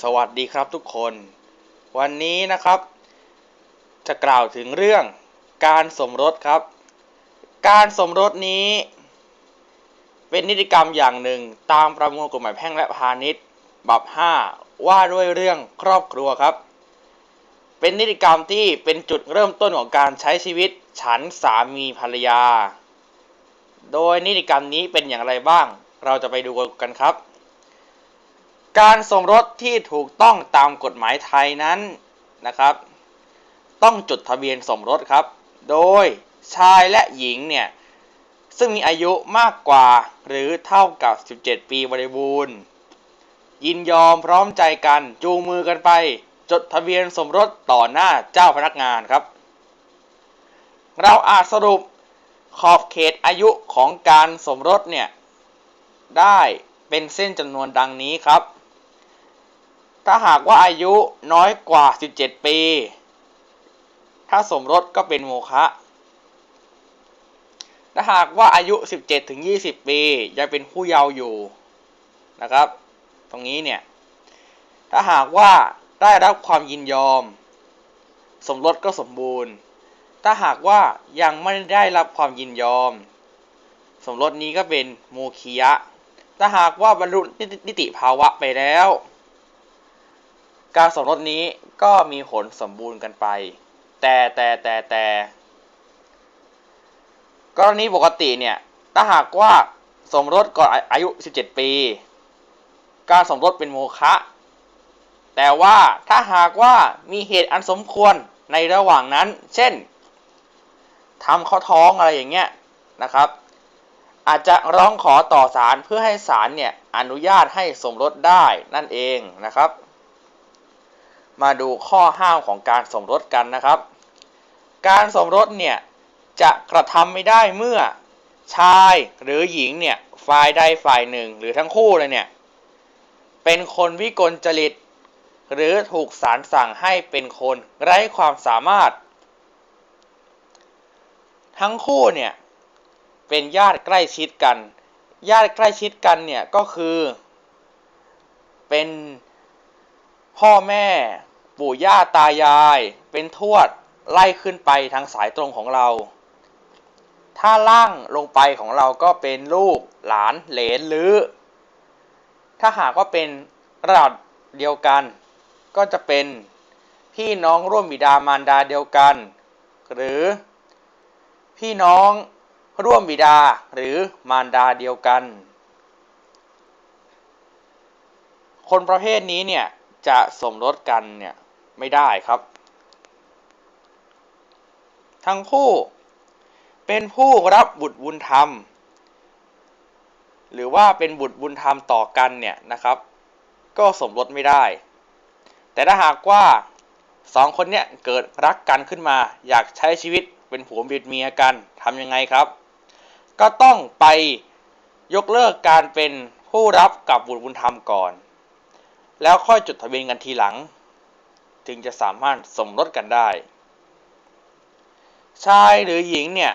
สวัสดีครับทุกคน วันนี้นะครับ จะกล่าวถึงเรื่องการสมรสครับ การสมรสนี้ เป็นนิติกรรมอย่างหนึ่งตามประมวลกฎหมายแพ่งและพาณิชย์บับ5ว่าด้วยเรื่องครอบครัวครับ เป็นนิติกรรมที่เป็นจุดเริ่มต้นของการใช้ชีวิตฉันสามีภรรยา โดยนิติกรรมนี้เป็นอย่างไรบ้าง เราจะไปดูกันครับ การสมรสที่ถูกต้องตามกฎหมายไทยนั้นนะครับ ต้องจดทะเบียนสมรสครับ โดยชายและหญิงเนี่ยซึ่งมีอายุมากกว่าหรือเท่ากับ 17 ปีบริบูรณ์ ยินยอมพร้อมใจกันจูงมือกันไป จดทะเบียนสมรสต่อหน้าเจ้าพนักงานครับ เราอาจสรุปขอบเขตอายุของการสมรสเนี่ยได้เป็นเส้นจำนวนดังนี้ครับ ถ้าหากว่าอายุน้อยกว่า 17 ปี ถ้าสมรสก็เป็นโมฆะ ถ้าหากว่าอายุ 17ถึง20 ปี ยังเป็นผู้เยาว์อยู่นะครับ ตรงนี้เนี่ย ถ้าหากว่าได้รับความยินยอม สมรสก็สมบูรณ์ ถ้าหากว่ายังไม่ได้รับความยินยอม สมรสนี้ก็เป็นโมคียะ ถ้าหากว่าบรรลุนิติภาวะไปแล้ว การสมรสนี้ก็มีผลสมบูรณ์กันไป แต่แต่แต่แต่กรณีปกติเนี่ย ถ้าหากว่าสมรสก่อนอายุ 17 ปี การสมรสเป็นโมฆะแต่ว่าถ้าหากว่ามีเหตุอันสมควรในระหว่างนั้น เช่นทำเขาท้องอะไรอย่างเงี้ยนะครับ อาจจะร้องขอต่อศาลเพื่อให้ศาลเนี่ยอนุญาตให้สมรสได้นั่นเองนะครับ มาดูข้อห้ามของการสมรสกันนะครับ การสมรสเนี่ยจะกระทำไม่ได้เมื่อชายหรือหญิงเนี่ยฝ่ายใดฝ่ายหนึ่งหรือทั้งคู่เลยเนี่ยเป็นคนวิกลจริต หรือถูกศาลสั่งให้เป็นคนไร้ความสามารถ ทั้งคู่เนี่ยเป็นญาติใกล้ชิดกัน ญาติใกล้ชิดกันเนี่ยก็คือ เป็นพ่อแม่ ปู่ย่าตายาย เป็นทวดไล่ขึ้นไปทางสายตรงของเรา ถ้าล่างลงไปของเราก็เป็นลูกหลานเหลนหรือ ถ้าหากว่าเป็นระดับเดียวกัน ก็จะเป็นพี่น้องร่วมบิดามารดาเดียวกัน หรือพี่น้องร่วมบิดาหรือมารดาเดียวกัน คนประเภทนี้เนี่ย จะสมรสกันเนี่ยไม่ได้ครับ ทั้งคู่เป็นผู้รับบุตรบุญธรรม หรือว่าเป็นบุตรบุญธรรมต่อกันเนี่ยนะครับ ก็สมรสไม่ได้ แต่ถ้าหากว่าสองคนเนี่ยเกิดรักกันขึ้นมา อยากใช้ชีวิตเป็นผัวเมียกันทำยังไงครับ ก็ต้องไปยกเลิกการเป็นผู้รับกับบุตรบุญธรรมก่อน แล้วค่อยจดทะเบียนกันทีหลัง จึงจะสามารถสมรสกันได้ ชายหรือหญิงเนี่ย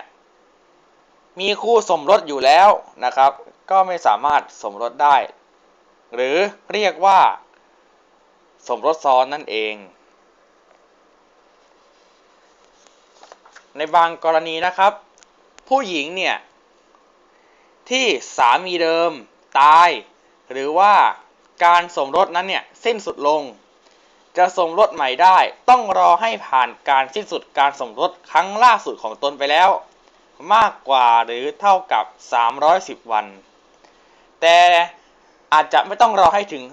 มีคู่สมรสอยู่แล้วนะครับ ก็ไม่สามารถสมรสได้ หรือเรียกว่า สมรสซ้อนนั่นเอง ในบางกรณีนะครับ ผู้หญิงเนี่ยที่สามีเดิมตาย หรือว่า การสมรสนั้นเนี่ยสิ้นสุดลง จะสมรสใหม่ได้ ต้องรอให้ผ่านการสิ้นสุดการสมรสครั้งล่าสุดของตนไปแล้ว มากกว่าหรือเท่ากับ 310 วัน แต่อาจจะไม่ต้องรอให้ถึง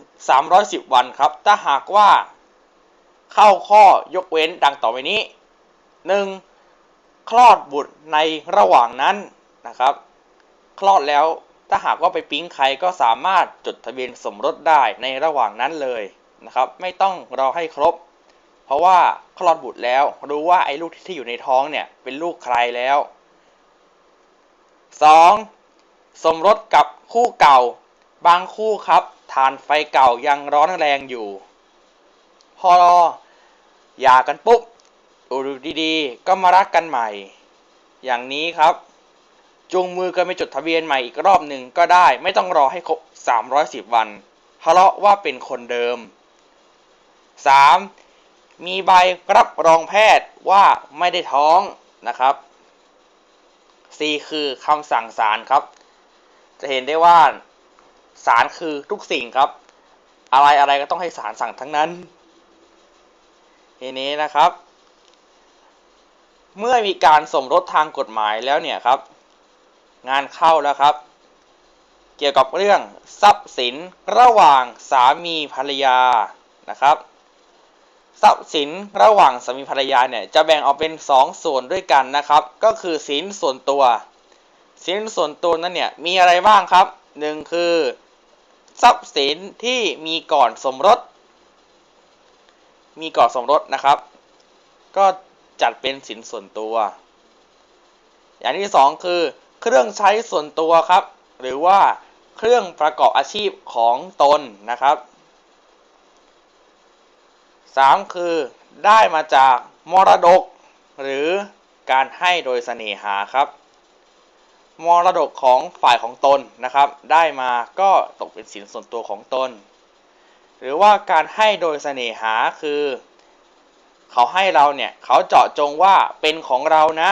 310 วันครับ ถ้าหากว่าเข้าข้อยกเว้นดังต่อไปนี้ 1. คลอดบุตรในระหว่างนั้นนะครับ คลอดแล้ว ถ้าหากว่าไปปิ๊งใครก็สามารถจดทะเบียนสมรสได้ในระหว่างนั้นเลยนะครับ ไม่ต้องรอให้ครบ เพราะว่าคลอดบุตรแล้วรู้ว่าไอ้ลูกที่อยู่ในท้องเนี่ยเป็นลูกใครแล้ว 2. สมรสกับคู่เก่า บางคู่ครับฐานไฟเก่ายังร้อนแรงอยู่ พอรอหย่ากันปุ๊บดูดีๆ ก็มารักกันใหม่ อย่างนี้ครับ จูงมือกันไปจดทะเบียนใหม่อีกรอบหนึ่งก็ได้ ไม่ต้องรอให้ครบ 310 วันทะเลาะว่าเป็นคนเดิม 3. มีใบรับรองแพทย์ว่าไม่ได้ท้องนะครับ 4. คือคำสั่งศาลครับ จะเห็นได้ว่าศาลคือทุกสิ่งครับ อะไรอะไรก็ต้องให้ศาลสั่งทั้งนั้น ทีนี้นะครับ เมื่อมีการสมรสทางกฎหมายแล้วเนี่ยครับ งานเข้าแล้วครับ เกี่ยวกับเรื่องทรัพย์สินระหว่างสามีภรรยานะครับทรัพย์สินระหว่างสามีภรรยาเนี่ยจะแบ่งออกเป็น 2 ส่วนด้วยกันนะครับ ก็คือสินส่วนตัว สินส่วนตัวนั้นเนี่ยมีอะไรบ้างครับหนึ่งคือทรัพย์สินที่มีก่อนสมรส มีก่อนสมรสนะครับ ก็จัดเป็นสินส่วนตัว อย่างที่สองคือ เครื่องใช้ส่วนตัวครับ หรือว่าเครื่องประกอบอาชีพของตนนะครับ 3. คือได้มาจากมรดก หรือการให้โดยเสน่หาครับ มรดกของฝ่ายของตนนะครับ ได้มาก็ตกเป็นสินส่วนตัวของตน หรือว่าการให้โดยเสน่หาคือ เขาให้เราเนี่ยเขาเจาะจงว่าเป็นของเรานะ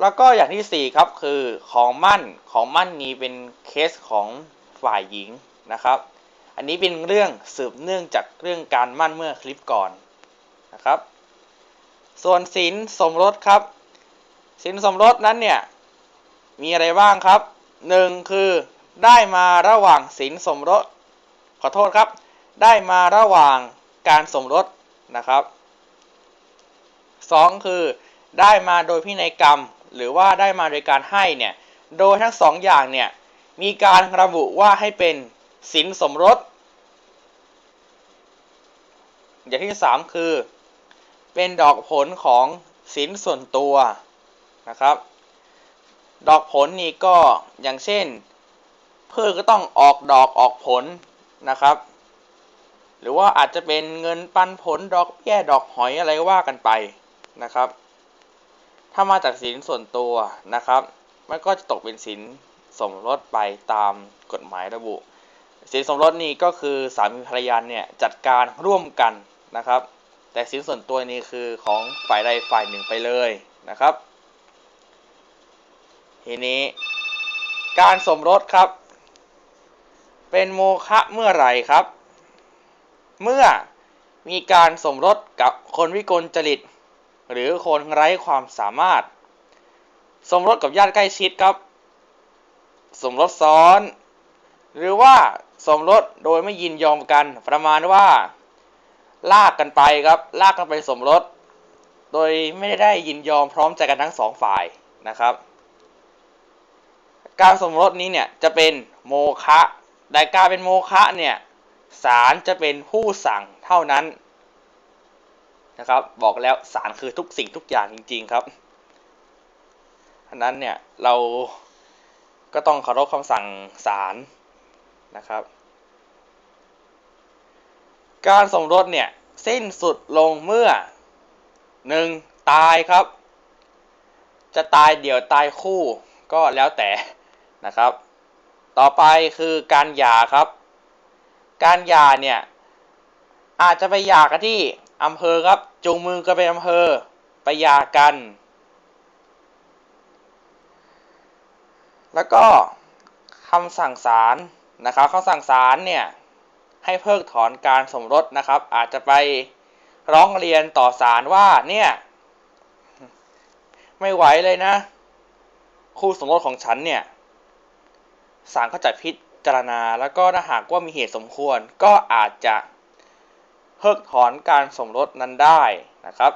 แล้วก็อย่างที่ 4 ครับคือของมั่นของมั่นนี้เป็นเคสของฝ่ายหญิงนะครับ อันนี้เป็นเรื่องสืบเนื่องจากเรื่องการมั่นเมื่อคลิปก่อนนะครับ ส่วนสินสมรสครับ สินสมรสนั้นเนี่ยมีอะไรบ้างครับ 1 คือได้มาระหว่างสินสมรส ขอโทษครับ ได้มาระหว่างการสมรสนะครับ 2 คือได้มาโดยพินัยกรรม หรือว่าได้มาโดยการให้เนี่ยโดยทั้งสองอย่างเนี่ยมีการระบุว่าให้เป็นสินสมรส อย่างที่3คือ เป็นดอกผลของสินส่วนตัวนะครับ ดอกผลนี่ก็อย่างเช่นพืชก็ต้องออกดอกออกผลนะครับ หรือว่าอาจจะเป็นเงินปันผลดอกแย่ดอกหอยอะไรว่ากันไปนะครับ ถ้ามาจากสินส่วนตัวนะครับ มันก็จะตกเป็นสินสมรสไปตามกฎหมายระบุ สินสมรสนี่ก็คือสามีภรรยาเนี่ยจัดการร่วมกันนะครับ แต่สินส่วนตัวนี่คือของฝ่ายใดฝ่ายหนึ่งไปเลยนะครับ ทีนี้การสมรสครับ เป็นโมฆะเมื่อไหร่ครับ เมื่อมีการสมรสกับคนวิกลจริต หรือคนไร้ความสามารถ สมรสกับญาติใกล้ชิดครับ สมรสซ้อน หรือว่าสมรสโดยไม่ยินยอมกันประมาณว่า ลากกันไปครับ ลากกันไปสมรส โดยไม่ได้ยินยอมพร้อมใจกันทั้งสองฝ่ายนะครับ การสมรสนี้เนี่ยจะเป็นโมฆะแต่การเป็นโมฆะเนี่ยศาลจะเป็นผู้สั่งเท่านั้น นะครับ บอกแล้วศาลคือทุกสิ่งทุกอย่างจริง ๆครับอันนั้นเนี่ยเราก็ต้องเคารพคำสั่งศาลนะครับ การสมรสเนี่ยสิ้นสุดลงเมื่อ 1. ตายครับ จะตายเดี่ยวตายคู่ก็แล้วแต่นะครับ ต่อไปคือการหย่าครับ การหย่าเนี่ยอาจจะไปหย่ากันที่ อำเภอครับจูงมือกันไปอำเภอไปยากัน แล้วก็คำสั่งศาลนะครับคำสั่งศาลเนี่ยให้เพิกถอนการสมรสนะครับ อาจจะไปร้องเรียนต่อศาลว่าเนี่ยไม่ไหวเลยนะ คู่สมรสของฉันเนี่ยศาลก็จะพิจารณาแล้วก็ถ้าหากว่ามีเหตุสมควรก็อาจจะ เพิกถอนการสมรสนั้นได้นะครับ